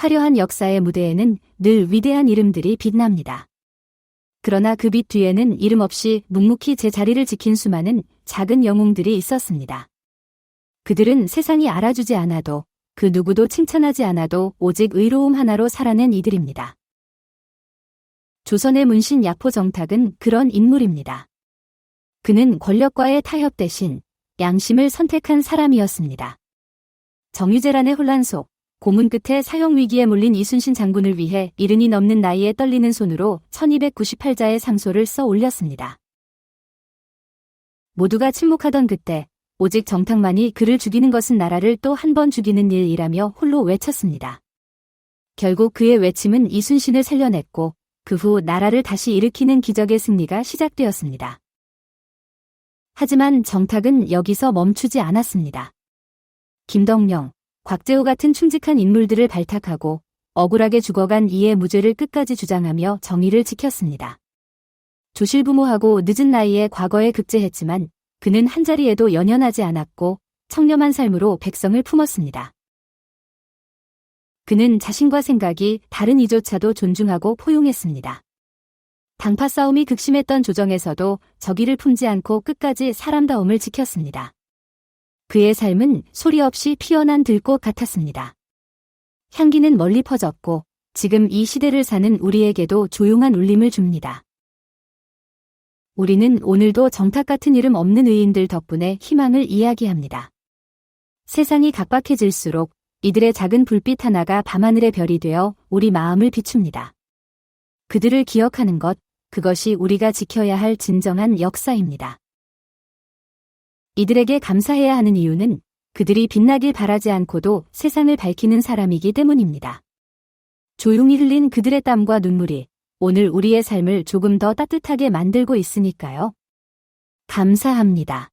화려한 역사의 무대에는 늘 위대한 이름들이 빛납니다. 그러나 그 빛 뒤에는 이름 없이 묵묵히 제 자리를 지킨 수많은 작은 영웅들이 있었습니다. 그들은 세상이 알아주지 않아도 그 누구도 칭찬하지 않아도 오직 의로움 하나로 살아낸 이들입니다. 조선의 문신 야포 정탁은 그런 인물입니다. 그는 권력과의 타협 대신 양심을 선택한 사람이었습니다. 정유재란의 혼란 속 고문 끝에 사형 위기에 몰린 이순신 장군을 위해 이른이 넘는 나이에 떨리는 손으로 1298자의 상소를 써 올렸습니다. 모두가 침묵하던 그때 오직 정탁만이 그를 죽이는 것은 나라를 또 한 번 죽이는 일이라며 홀로 외쳤습니다. 결국 그의 외침은 이순신을 살려냈고 그 후 나라를 다시 일으키는 기적의 승리가 시작되었습니다. 하지만 정탁은 여기서 멈추지 않았습니다. 김덕령, 곽재호 같은 충직한 인물들을 발탁하고 억울하게 죽어간 이의 무죄를 끝까지 주장하며 정의를 지켰습니다. 조실 부모하고 늦은 나이에 과거에 급제했지만 그는 한자리에도 연연하지 않았고 청렴한 삶으로 백성을 품었습니다. 그는 자신과 생각이 다른 이조차도 존중하고 포용했습니다. 당파 싸움이 극심했던 조정에서도 적의를 품지 않고 끝까지 사람다움을 지켰습니다. 그의 삶은 소리 없이 피어난 들꽃 같았습니다. 향기는 멀리 퍼졌고 지금 이 시대를 사는 우리에게도 조용한 울림을 줍니다. 우리는 오늘도 정탁 같은 이름 없는 의인들 덕분에 희망을 이야기합니다. 세상이 각박해질수록 이들의 작은 불빛 하나가 밤하늘의 별이 되어 우리 마음을 비춥니다. 그들을 기억하는 것, 그것이 우리가 지켜야 할 진정한 역사입니다. 이들에게 감사해야 하는 이유는 그들이 빛나길 바라지 않고도 세상을 밝히는 사람이기 때문입니다. 조용히 흘린 그들의 땀과 눈물이 오늘 우리의 삶을 조금 더 따뜻하게 만들고 있으니까요. 감사합니다.